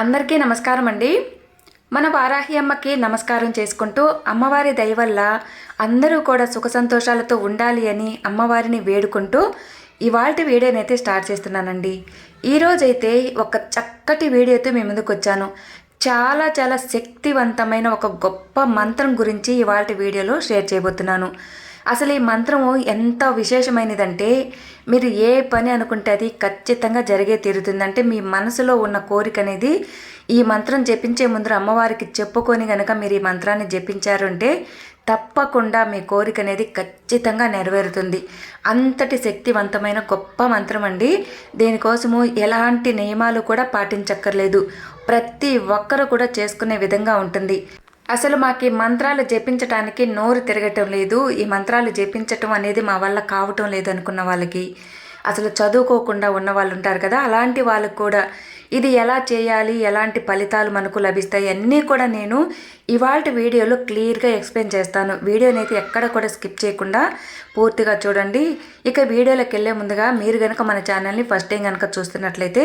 అందరికీ నమస్కారం అండి. మన వారాహి అమ్మకి నమస్కారం చేసుకుంటూ అమ్మవారి దయ వల్ల అందరూ కూడా సుఖ సంతోషాలతో ఉండాలి అని అమ్మవారిని వేడుకుంటూ ఇవాళ వీడియోనైతే స్టార్ట్ చేస్తున్నానండి. ఈరోజైతే ఒక చక్కటి వీడియోతో మీ ముందుకు వచ్చాను. చాలా చాలా శక్తివంతమైన ఒక గొప్ప మంత్రం గురించి ఇవాళ వీడియోలో షేర్ చేయబోతున్నాను. అసలు ఈ మంత్రము ఎంత విశేషమైనదంటే మీరు ఏ పని అనుకుంటే అది ఖచ్చితంగా జరిగే తీరుతుంది. అంటే మీ మనసులో ఉన్న కోరిక అనేది ఈ మంత్రం జపించే ముందు అమ్మవారికి చెప్పుకొని గనక మీరు ఈ మంత్రాన్ని జపించారంటే తప్పకుండా మీ కోరిక అనేది ఖచ్చితంగా నెరవేరుతుంది. అంతటి శక్తివంతమైన గొప్ప మంత్రం అండి. దీనికోసము ఎలాంటి నియమాలు కూడా పాటించక్కర్లేదు. ప్రతి ఒక్కరు కూడా చేసుకునే విధంగా ఉంటుంది. అసలు మాకు ఈ మంత్రాలు జపించటానికి నోరు తిరగటం లేదు. ఈ మంత్రాలు జపించటం అనేది మా వల్ల కావటం లేదు అనుకున్న వాళ్ళకి. అసలు చదువుకోకుండా ఉన్న వాళ్ళు ఉంటారు కదా అలాంటి వాళ్ళకు కూడా ఇది ఎలా చేయాలి ఎలాంటి ఫలితాలు మనకు లభిస్తాయి అన్నీ కూడా నేను ఇవాళ వీడియోలో క్లియర్గా ఎక్స్ప్లెయిన్ చేస్తాను. వీడియోని అయితే ఎక్కడ కూడా స్కిప్ చేయకుండా పూర్తిగా చూడండి. ఇక వీడియోలోకి వెళ్ళే ముందుగా మీరు కనుక మన ఛానల్ని ఫస్ట్ టైం కనుక చూస్తున్నట్లయితే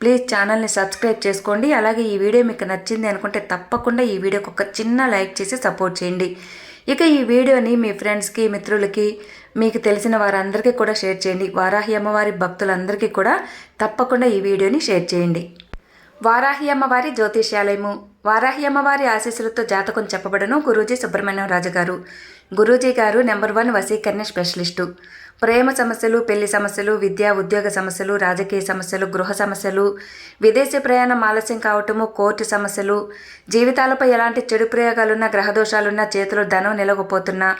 ప్లీజ్ ఛానల్ని సబ్స్క్రైబ్ చేసుకోండి. అలాగే ఈ వీడియో మీకు నచ్చింది అనుకుంటే తప్పకుండా ఈ వీడియోకి ఒక చిన్న లైక్ చేసి సపోర్ట్ చేయండి. ఇక ఈ వీడియోని మీ ఫ్రెండ్స్కి మిత్రులకి మీకు తెలిసిన వారందరికీ కూడా షేర్ చేయండి. వారాహి అమ్మవారి భక్తులందరికీ కూడా తప్పకుండా ఈ వీడియోని షేర్ చేయండి. వారాహి అమ్మవారి జ్యోతిష్యాలయము. వారాహి అమ్మవారి ఆశీస్సులతో జాతకం చెప్పబడను గురూజీ సుబ్రహ్మణ్యం రాజు గారు గురూజీ గారు నెంబర్ వన్ వసీకరణ స్పెషలిస్టు. ప్రేమ సమస్యలు పెళ్ళి సమస్యలు విద్యా ఉద్యోగ సమస్యలు రాజకీయ సమస్యలు గృహ సమస్యలు విదేశీ ప్రయాణం ఆలస్యం కావటము కోర్టు సమస్యలు జీవితాలపై ఎలాంటి చెడు ప్రయోగాలున్నా గ్రహదోషాలున్నా చేతిలో ధనం నిలవకపోతున్నా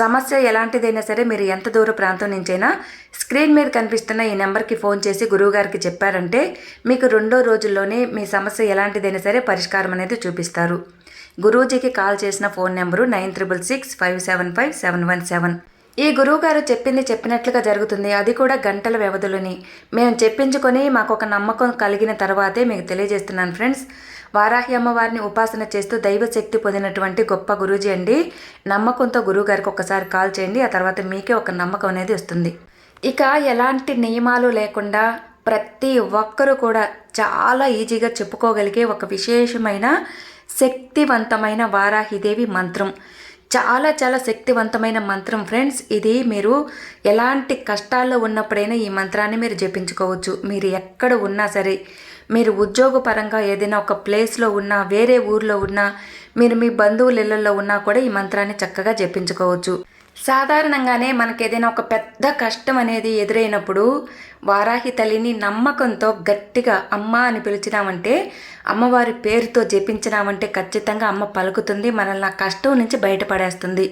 సమస్య ఎలాంటిదైనా సరే మీరు ఎంత దూర ప్రాంతం నుంచైనా స్క్రీన్ మీద కనిపిస్తున్న ఈ నెంబర్కి ఫోన్ చేసి గురువుగారికి చెప్పారంటే మీకు రెండో రోజుల్లోనే మీ సమస్య ఎలాంటిదైనా సరే పరిష్కారం అనేది చూపిస్తారు. గురూజీకి కాల్ చేసిన phone number nine triple six five seven five seven one seven. ఈ గురువుగారు చెప్పింది చెప్పినట్లుగా జరుగుతుంది. అది కూడా గంటల వ్యవధిలోని. మేము చెప్పించుకొని మాకు ఒక నమ్మకం కలిగిన తర్వాతే మీకు తెలియజేస్తున్నాను ఫ్రెండ్స్. వారాహి అమ్మవారిని ఉపాసన చేస్తూ దైవశక్తి పొందినటువంటి గొప్ప గురూజీ అండి. నమ్మకంతో గురువుగారికి ఒకసారి కాల్ చేయండి. ఆ తర్వాత మీకే ఒక నమ్మకం అనేది వస్తుంది. ఇక ఎలాంటి నియమాలు లేకుండా ప్రతి ఒక్కరూ కూడా చాలా ఈజీగా చెప్పుకోగలిగే ఒక విశేషమైన శక్తివంతమైన వారాహిదేవి మంత్రం. చాలా చాలా శక్తివంతమైన మంత్రం. ఫ్రెండ్స్ ఇది మీరు ఎలాంటి కష్టాల్లో ఉన్నప్పుడైనా ఈ మంత్రాన్ని మీరు జపించుకోవచ్చు. మీరు ఎక్కడ ఉన్నా సరే మీరు ఉద్యోగపరంగా ఏదైనా ఒక ప్లేస్లో ఉన్నా వేరే ఊర్లో ఉన్నా మీరు మీ బంధువుల ఇళ్ళలో ఉన్నా కూడా ఈ మంత్రాన్ని చక్కగా జపించుకోవచ్చు. సాధారణంగానే మనకి ఏదైనా ఒక పెద్ద కష్టం అనేది ఎదురైనప్పుడు వారాహి తల్లిని నమ్మకంతో గట్టిగా అమ్మ అని పిలిచినామంటే అమ్మవారి పేరుతో జపించినామంటే ఖచ్చితంగా అమ్మ పలుకుతుంది మనల్ని ఆ కష్టం నుంచి బయటపడేస్తుంది.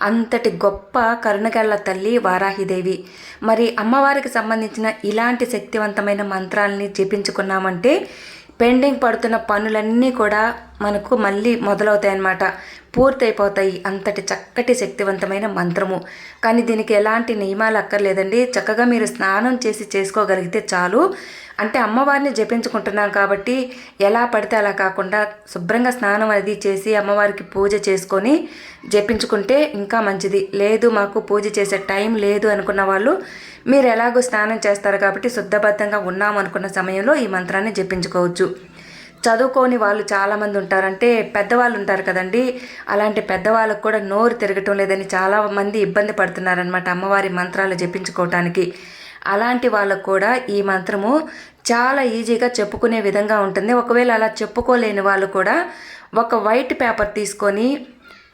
అంతటి గొప్ప కరుణగల్ల తల్లి వారాహిదేవి. మరి అమ్మవారికి సంబంధించిన ఇలాంటి శక్తివంతమైన మంత్రాలని జపించుకున్నామంటే పెండింగ్ పడుతున్న పనులన్నీ కూడా మనకు మళ్ళీ మొదలవుతాయి అన్నమాట పూర్తయిపోతాయి. అంతటి చక్కటి శక్తివంతమైన మంత్రము. కానీ దీనికి ఎలాంటి నియమాలు అక్కర్లేదండి. చక్కగా మీరు స్నానం చేసి చేసుకోగలిగితే చాలు. అంటే అమ్మవారిని జపించుకుంటున్నాం కాబట్టి ఎలా పడితే అలా కాకుండా శుభ్రంగా స్నానం అది చేసి అమ్మవారికి పూజ చేసుకొని జపించుకుంటే ఇంకా మంచిది. లేదు మాకు పూజ చేసే టైం లేదు అనుకున్న వాళ్ళు మీరు ఎలాగో స్నానం చేస్తారు కాబట్టి శుద్ధబద్ధంగా ఉన్నాం అనుకున్న సమయంలో ఈ మంత్రాన్ని జపించుకోవచ్చు. చదువుకోని వాళ్ళు చాలామంది ఉంటారంటే పెద్దవాళ్ళు ఉంటారు కదండి. అలాంటి పెద్దవాళ్ళకు కూడా నోరు తిరగటం లేదని చాలామంది ఇబ్బంది పడుతున్నారనమాట అమ్మవారి మంత్రాలు జపించుకోవటానికి. అలాంటి వాళ్ళకు కూడా ఈ మంత్రము చాలా ఈజీగా చెప్పుకునే విధంగా ఉంటుంది. ఒకవేళ అలా చెప్పుకోలేని వాళ్ళు కూడా ఒక వైట్ పేపర్ తీసుకొని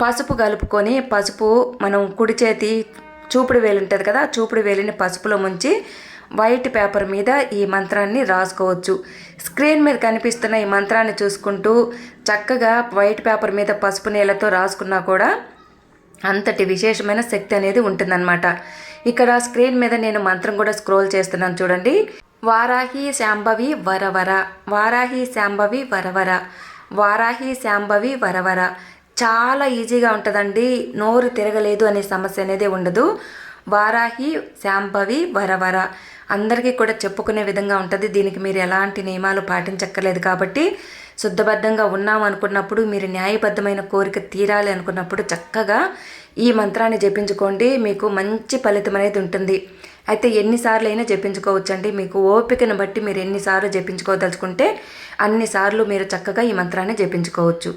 పసుపు కలుపుకొని పసుపు మనం కుడి చేతి చూపుడు వేలు ఉంటుంది కదా చూపుడు వేలిని పసుపులో ముంచి వైట్ పేపర్ మీద ఈ మంత్రాన్ని రాసుకోవచ్చు. స్క్రీన్ మీద కనిపిస్తున్న ఈ మంత్రాన్ని చూసుకుంటూ చక్కగా వైట్ పేపర్ మీద పసుపు నీళ్ళతో రాసుకున్నా కూడా అంతటి విశేషమైన శక్తి అనేది ఉంటుందన్నమాట. ఇక్కడ స్క్రీన్ మీద నేను మంత్రం కూడా స్క్రోల్ చేస్తున్నాను చూడండి. వారాహి శాంభవి వరవర వారాహి శాంభవి వరవర వారాహి శాంభవి వరవర. చాలా ఈజీగా ఉంటుందండి. నోరు తిరగలేదు అనే సమస్య అనేది ఉండదు. వారాహి శాంభవి వరవర. అందరికీ కూడా చెప్పుకునే విధంగా ఉంటుంది. దీనికి మీరు ఎలాంటి నియమాలు పాటించక్కర్లేదు కాబట్టి శుద్ధబద్ధంగా ఉన్నాం అనుకున్నప్పుడు మీరు న్యాయబద్ధమైన కోరిక తీరాలి అనుకున్నప్పుడు చక్కగా ఈ మంత్రాన్ని జపించుకోండి. మీకు మంచి ఫలితం అనేది ఉంటుంది. అయితే ఎన్నిసార్లు అయినా జపించుకోవచ్చు అండి మీకు ఓపికను బట్టి మీరు ఎన్నిసార్లు జపించుకోదలుచుకుంటే అన్నిసార్లు మీరు చక్కగా ఈ మంత్రాన్ని జపించుకోవచ్చు.